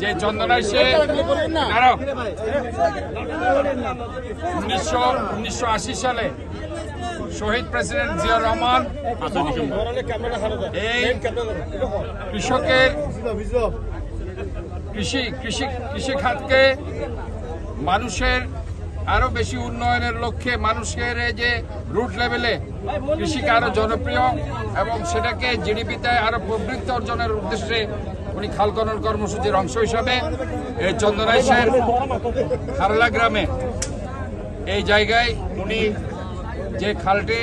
যে চন্দনায় সে উনিশশো উনিশশো আশি সালে শহীদ প্রেসিডেন্ট জিয়াউর রহমান এই কৃষকের কৃষি কৃষি কৃষি খাতকে মানুষের আরও বেশি উন্নয়নের লক্ষ্যে মানুষের যে রুট লেভেলে কৃষিকে আরও জনপ্রিয় এবং সেটাকে জিডিপিতে আরও প্রবৃত্তি অর্জনের উদ্দেশ্যে উনি খাল খনন কর্মসূচির অংশ হিসাবে এই চন্দনাইশের খারলা গ্রামে এই জায়গায় উনি যে খালটি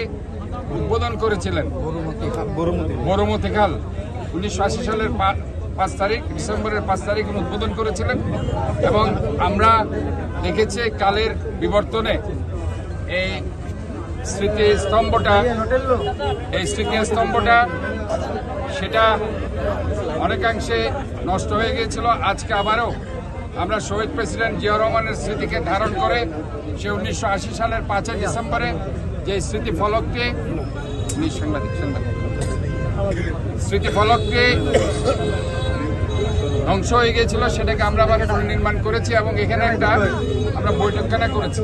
উদ্বোধন করেছিলেন। বড়মতি খাল। উনিশশো আশি সালের পাঁচ তারিখ, ডিসেম্বরের পাঁচ তারিখ উদ্বোধন করেছিলেন। এবং আমরা দেখেছি কালের বিবর্তনে এই স্মৃতি স্তম্ভটা এই স্মৃতি স্তম্ভটা সেটা অনেকাংশে নষ্ট হয়ে গিয়েছিল। আজকে আবারও আমরা শহীদ প্রেসিডেন্ট জিয়াউর রহমানের স্মৃতিকে ধারণ করে সে উনিশশো আশি সালের পাঁচই ডিসেম্বরে যে স্মৃতি ফলকটি উনি সাংবাদিক ধ্বংস হয়ে গিয়েছিল, সেটাকে আমরা আবার পুনর্নির্মাণ করেছি এবং এখানে একটা আমরা বৈঠকখানা করেছি।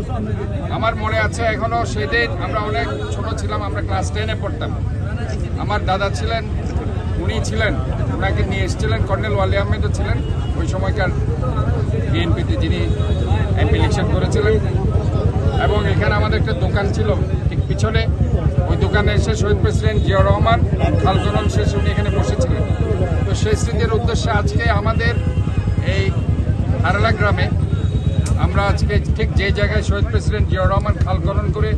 আমার মনে আছে এখনও সেদিন আমরা অনেক ছোট ছিলাম, আমরা ক্লাস টেনে পড়তাম। আমার দাদা ছিলেন, উনি ছিলেন, ওনাকে নিয়ে এসেছিলেন, কর্নেল ওয়ালি আহমেদও ছিলেন। ওই সময়কার বিএনপিতে যিনি এমপি ইলেকশন করেছিলেন। এবং এখানে আমাদের একটা দোকান ছিল, ঠিক পিছনে। ওই দোকানে এসে শহীদ প্রেসিডেন্ট জিয়াউর রহমান খালকরণ উদ্দেশ্যে আজকে আমাদের এই হারালা গ্রামে আমরা আজকে ঠিক যে জায়গায় শহীদ প্রেসিডেন্ট জিয়াউর রহমান খালকরণ করে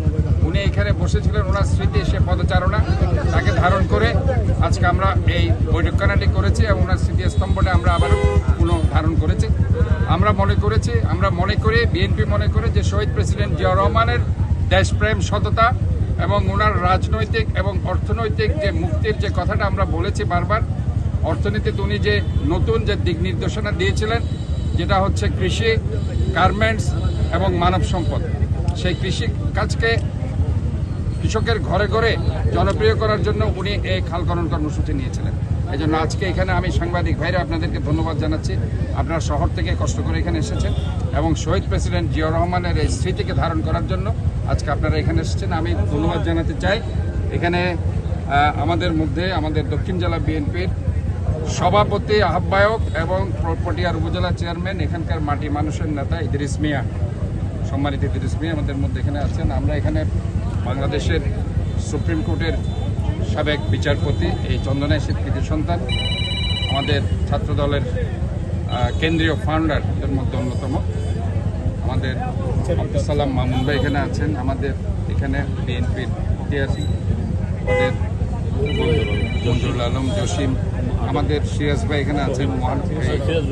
উনি এখানে বসেছিলেন, ওনার স্মৃতি সে পদচারণা তাকে ধারণ করে আজকে আমরা এই বৈঠকখানাটি করেছি এবং ওনার স্মৃতি স্তম্ভটা আমরা আবার পুনঃ ধারণ করেছি। আমরা মনে করেছি, আমরা মনে করি, বিএনপি মনে করে যে শহীদ প্রেসিডেন্ট জিয়াউর রহমানের দেশপ্রেম, সততা এবং ওনার রাজনৈতিক এবং অর্থনৈতিক যে মুক্তির যে কথাটা আমরা বলেছি বারবার অর্থনীতিতে উনি যে নতুন যে দিক নির্দেশনা দিয়েছিলেন, যেটা হচ্ছে কৃষি গার্মেন্টস এবং মানব সম্পদ। সেই কৃষি কাজকে কৃষকের ঘরে ঘরে জনপ্রিয় করার জন্য উনি এই খালকরণ কর্মসূচি নিয়েছিলেন। এই জন্য আজকে এখানে আমি সাংবাদিক ভাইরা আপনাদেরকে ধন্যবাদ জানাচ্ছি। আপনারা শহর থেকে কষ্ট করে এখানে এসেছেন এবং শহীদ প্রেসিডেন্ট জিয়াউর রহমানের এই স্মৃতিকে ধারণ করার জন্য আজকে আপনারা এখানে এসেছেন। আমি ধন্যবাদ জানাতে চাই। এখানে আমাদের মধ্যে আমাদের দক্ষিণ জেলা বিএনপির সভাপতি আহ্বায়ক এবং পটিয়ার উপজেলা চেয়ারম্যান এখানকার মাটি মানুষের নেতা ইদ্রিস মিয়া। সম্মানিত ইদ্রিস মিয়া আমাদের মধ্যে এখানে আছেন। আমরা এখানে বাংলাদেশের সুপ্রিম কোর্টের সাবেক বিচারপতি এই চন্দনায় স্বীকৃতি সন্তান আমাদের ছাত্র দলের আহ, কেন্দ্রীয় ফাউন্ডারদের মধ্যে অন্যতম। আমাদের আব্দুল সালাম মামুন ভাই এখানে আছেন। আমাদের এখানে বিএনপির ঐতিহাসিক আমাদের মঞ্জুরুল আলম জসিম আমাদের সিরাজ ভাই এখানে আছেন মহান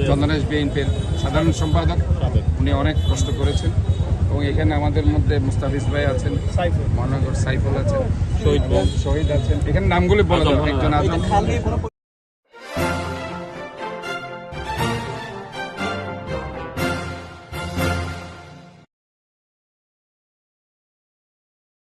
চন্দনেশ বিএনপির সাধারণ সম্পাদক। উনি অনেক কষ্ট করেছেন। এবং এখানে আমাদের মধ্যে মুস্তাফিজ ভাই আছেন মহানগর সাইফুল আছেন শহীদ শহীদ আছেন। এখানে নামগুলি বলা যাবে একজন আজম।